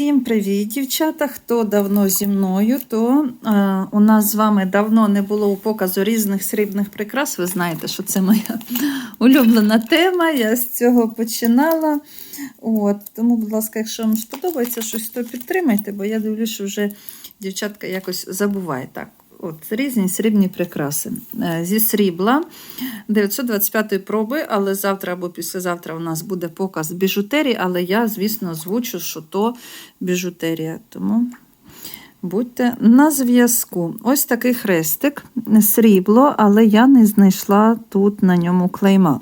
Всім привіт, дівчата! Хто давно зі мною, то е, у нас з вами давно не було у показу різних срібних прикрас. Ви знаєте, що це моя улюблена тема. Я з цього починала. От, Тому, будь ласка, якщо вам сподобається щось, то підтримайте, бо я дивлюся, що вже дівчатка якось забуває так. От, різні срібні прикраси. Е, Зі срібла 925 проби, але завтра або післязавтра у нас буде показ біжутерії, але я, звісно, звучу, що то біжутерія. Тому будьте на зв'язку. Ось такий хрестик, срібло, але я не знайшла тут на ньому клейма.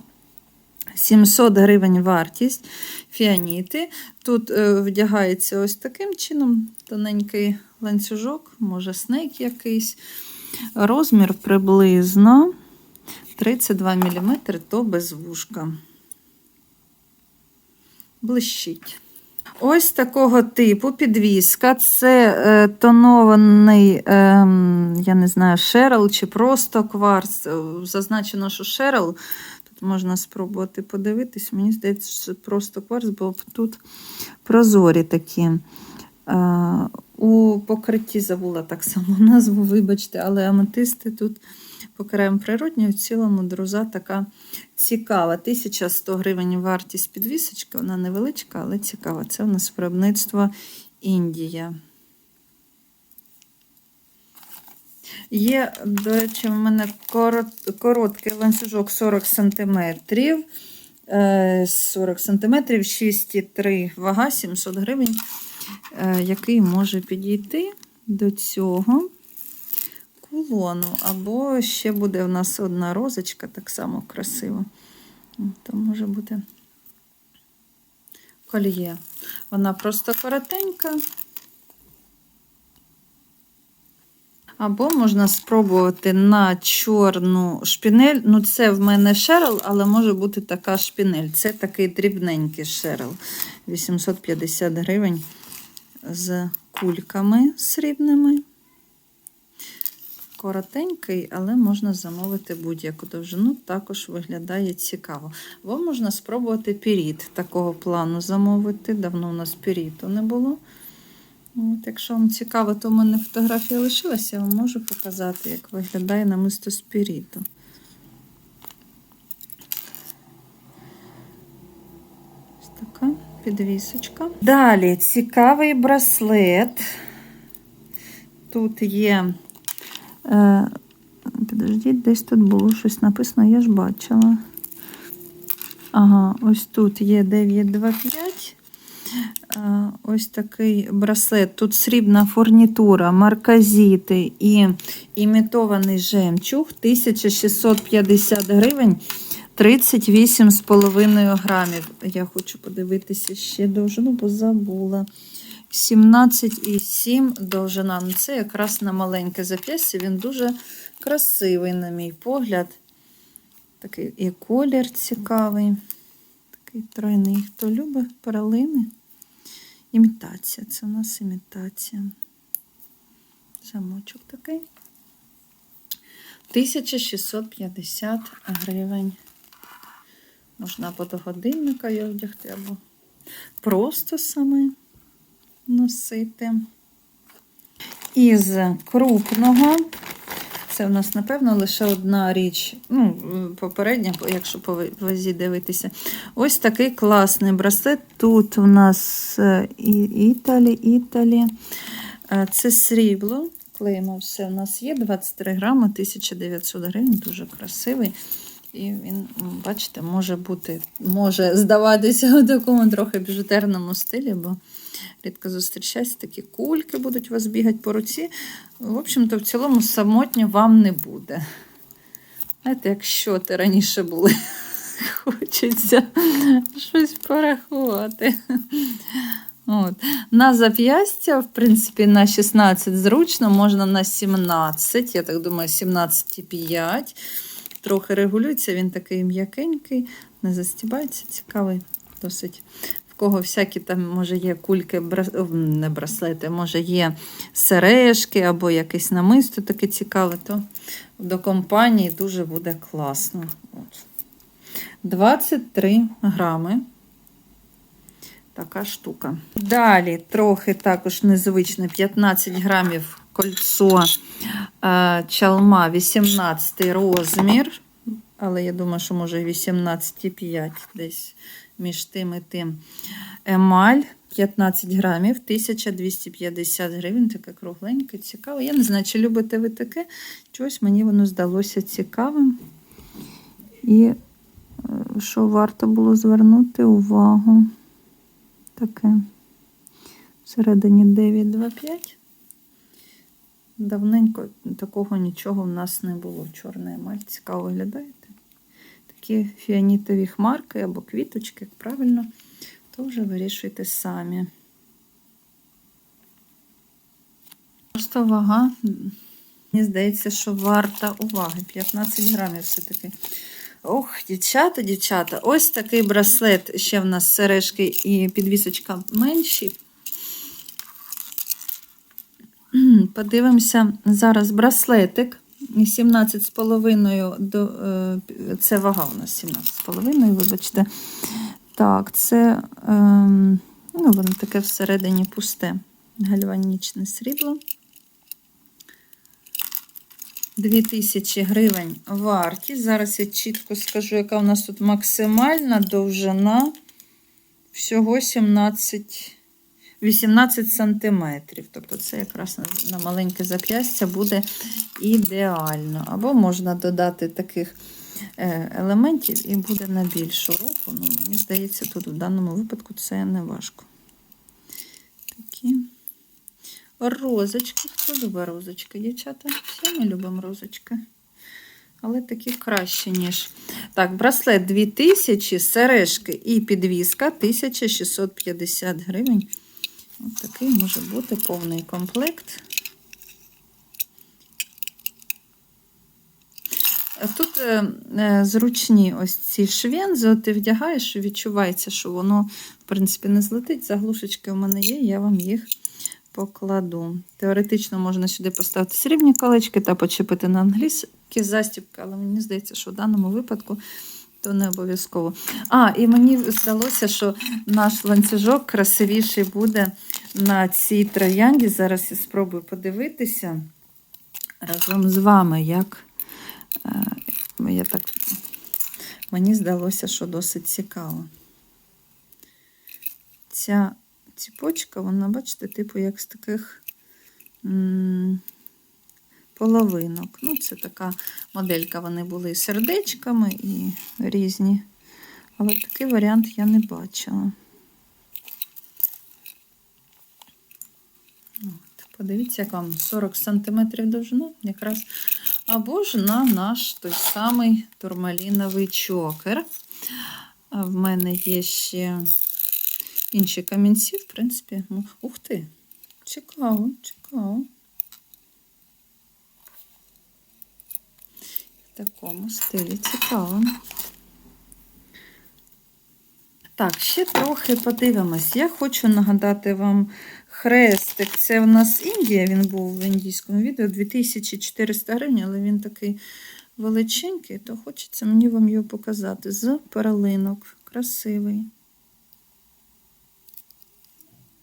700 гривень вартість фіаніти. Тут е, вдягається ось таким чином тоненький ланцюжок, може снейк якийсь. Розмір приблизно 32 мм, то без вушка. Блищить. Ось такого типу підвіска. Це е, тонований, е, я не знаю, шерл чи просто кварц. Е, Зазначено, що шерл. Можна спробувати подивитись. Мені здається, що просто кварц, бо тут прозорі такі. Е, у покритті забула так само назву, вибачте, але аметисти тут по краям природні, в цілому друза така цікава. 1100 гривень вартість підвісочки, вона невеличка, але цікава. Це у нас виробництво Індія. Є, до речі, в мене короткий ланцюжок 40 см. 40 см, 6,3 вага, 700 гривень, е, який може підійти до цього кулону. Або ще буде в нас одна розочка, так само красиво. То може бути кольє. Вона просто коротенька. Або можна спробувати на чорну шпінель. Ну, це в мене шерл, але може бути така шпінель. Це такий дрібненький шерл. 850 гривень з кульками срібними. Коротенький, але можна замовити будь-яку довжину, також виглядає цікаво. Або можна спробувати піріт такого плану замовити. Давно у нас піріту не було. От, Якщо вам цікаво, то в мене фотографія лишилася, я вам можу показати, як виглядає намисто спіріту. Ось така підвісочка. Далі цікавий браслет. Тут є. Е, Підождіть, десь тут було щось написано, я ж бачила. Ага, ось тут є 925. Ось такий браслет. Тут срібна фурнітура, марказіти і імітований жемчуг 1650 гривень 38,5 грамів. Я хочу подивитися ще довжину, бо забула. 17,7 довжина. Ну, Це якраз на маленьке зап'ястя. Він дуже красивий, на мій погляд. Такий і колір цікавий. Такий тройний. Хто любить паралини? Імітація. Це у нас імітація. Замочок такий. 1650 гривень. Можна або до годинника його вдягти, або просто саме носити. Із крупного. Це у нас, напевно, лише одна річ. Ну, попередня, якщо по вазі дивитися. Ось такий класний браслет. Тут у нас е, Італі, Італі. Е, Це срібло. Клеймо все у нас є. 23 грами, 1900 гривень, дуже красивий. І він, бачите, може бути, може здаватися у такому трохи біжутерному стилі, бо рідко зустрічається, такі кульки будуть у вас бігати по руці. В общем-то, в цілому самотньо вам не буде. Знаєте, якщо ти раніше були, хочеться щось порахувати. От. На зап'ястя, в принципі, на 16 зручно, можна на 17, я так думаю, 17,5. Трохи регулюється, він такий м'якенький, не застібається, цікавий досить кого всякі там, може, є кульки, не браслети, може, є сережки або якесь намисто таке цікаве, то до компанії дуже буде класно. От. 23 грами. Така штука. Далі трохи також незвично 15 грамів кольцо е, чалма 18 розмір. Але я думаю, що може 18,5 десь між тим і тим. Емаль 15 грамів, 1250 гривень. Таке кругленьке, цікаве. Я не знаю, чи любите ви таке. Чогось мені воно здалося цікавим. І е, що варто було звернути увагу. Таке. Всередині 925. Давненько такого нічого в нас не було. Чорний емаль. Цікаво виглядаєте? Такі фіанітові хмарки або квіточки, як правильно, то вже вирішуйте самі. Просто вага, мені здається, що варта уваги. 15 грамів все-таки. Ох, дівчата, дівчата, ось такий браслет. Ще в нас сережки і підвісочка менші. Подивимося зараз браслетик. 17,5 е, це вага у нас 17,5, вибачте. Так, це ем, ну, воно таке всередині пусте. Гальванічне срібло. 2000 гривень вартість. Зараз я чітко скажу, яка у нас тут максимальна довжина. Всього 17, 18 сантиметрів. Тобто це якраз на, на маленьке зап'ястя буде ідеально. Або можна додати таких е, елементів і буде на більшу руку. Ну, мені здається, тут в даному випадку це не важко. Такі. Розочки. Хто любить розочки, дівчата? Всі ми любимо розочки. Але такі краще, ніж. Так, браслет 2000, сережки і підвіска 1650 гривень. Ось такий може бути повний комплект. Тут е, е, зручні ось ці швензи, ти вдягаєш, і відчувається, що воно, в принципі, не злетить. Заглушечки у мене є, я вам їх покладу. Теоретично можна сюди поставити срібні колечки та почепити на англійські застібки, але мені здається, що в даному випадку то не обов'язково. А, і мені здалося, що наш ланцюжок красивіший буде на цій троянді. Зараз я спробую подивитися разом з вами, як е, я так. Мені здалося, що досить цікаво. Ця ціпочка, вона, бачите, типу, як з таких половинок. Ну, це така моделька, вони були сердечками і різні. Але такий варіант я не бачила. От, подивіться, як вам 40 см довжина, якраз або ж на наш той самий турмаліновий чокер. А в мене є ще інші камінці, в принципі, ну, ух ти, цікаво, цікаво. Такому стилі цікаво. Так, ще трохи подивимось. Я хочу нагадати вам хрестик. Це в нас Індія, він був в індійському відео 2400 гривень, але він такий величенький, то хочеться мені вам його показати з перлинок. Красивий.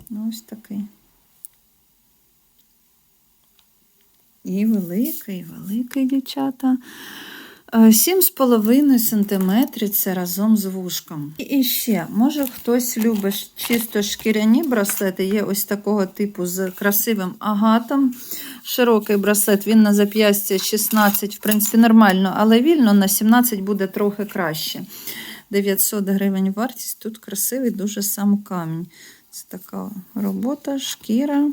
Ну, ось такий. І великий, великий, дівчата. 7,5 см це разом з вушком. І ще, може, хтось любить чисто шкіряні браслети, є ось такого типу з красивим агатом. Широкий браслет, він на зап'ястя 16, в принципі, нормально, але вільно на 17 буде трохи краще. 900 гривень вартість. Тут красивий дуже сам камінь. Це така робота, шкіра.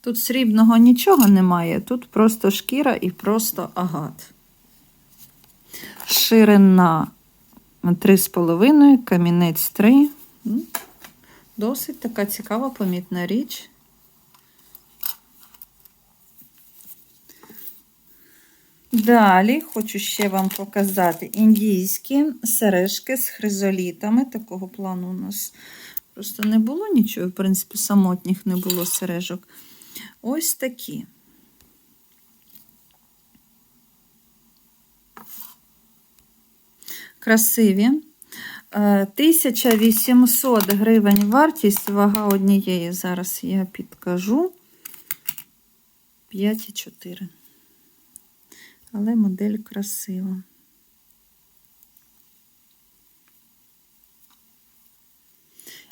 Тут срібного нічого немає, тут просто шкіра і просто агат. Ширина 3,5, камінець 3. Досить така цікава, помітна річ. Далі хочу ще вам показати індійські сережки з хризолітами. Такого плану у нас просто не було нічого, в принципі, самотніх не було сережок. Ось такі. Красиві, Е, 1800 гривень вартість, вага однієї. Зараз я підкажу. 5,4. Але модель красива.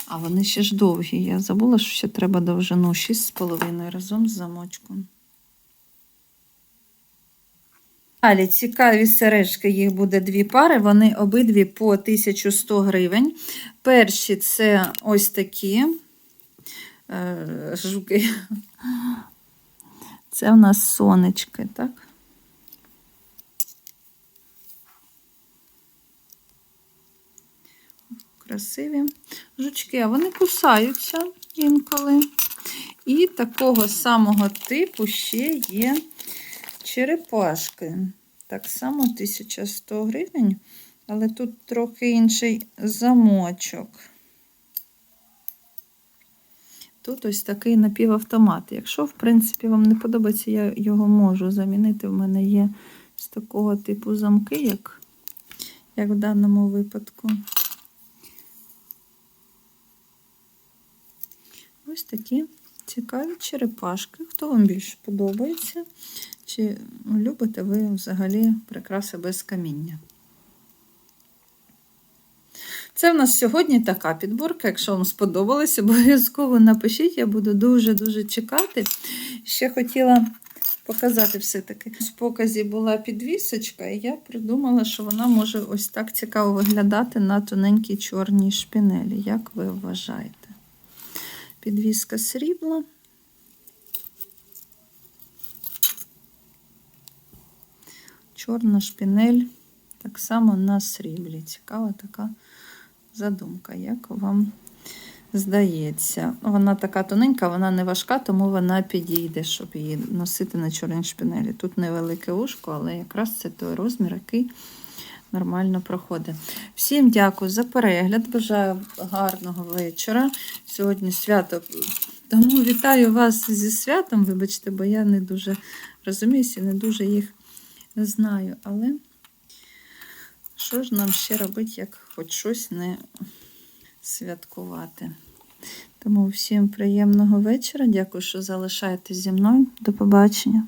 А вони ще ж довгі. Я забула, що ще треба довжину 6,5 разом з замочком. Далі цікаві сережки, їх буде дві пари, вони обидві по 1100 гривень. Перші це ось такі е, жуки. Це у нас сонечки, так? Красиві жучки, а вони кусаються інколи. І такого самого типу ще є черепашки. Так само 1100 гривень, але тут трохи інший замочок. Тут ось такий напівавтомат. Якщо, в принципі, вам не подобається, я його можу замінити. В мене є з такого типу замки, як, як в даному випадку. Такі цікаві черепашки. Хто вам більше подобається? Чи любите ви взагалі прикраси без каміння? Це в нас сьогодні така підборка. Якщо вам сподобалось, обов'язково напишіть, я буду дуже-дуже чекати. Ще хотіла показати все-таки. В показі була підвісочка, і я придумала, що вона може ось так цікаво виглядати на тоненькій чорній шпінелі. Як ви вважаєте? Підвіска срібла. Чорна шпінель, так само на сріблі. Цікава така задумка, як вам здається. Вона така тоненька, вона не важка, тому вона підійде, щоб її носити на чорній шпінелі. Тут невелике ушко, але якраз це той розмір, який нормально проходить. Всім дякую за перегляд. Бажаю гарного вечора. Сьогодні свято. Тому вітаю вас зі святом, вибачте, бо я не дуже розуміюся, не дуже їх знаю. Але що ж нам ще робити, як хоч щось не святкувати? Тому всім приємного вечора. Дякую, що залишаєтесь зі мною. До побачення.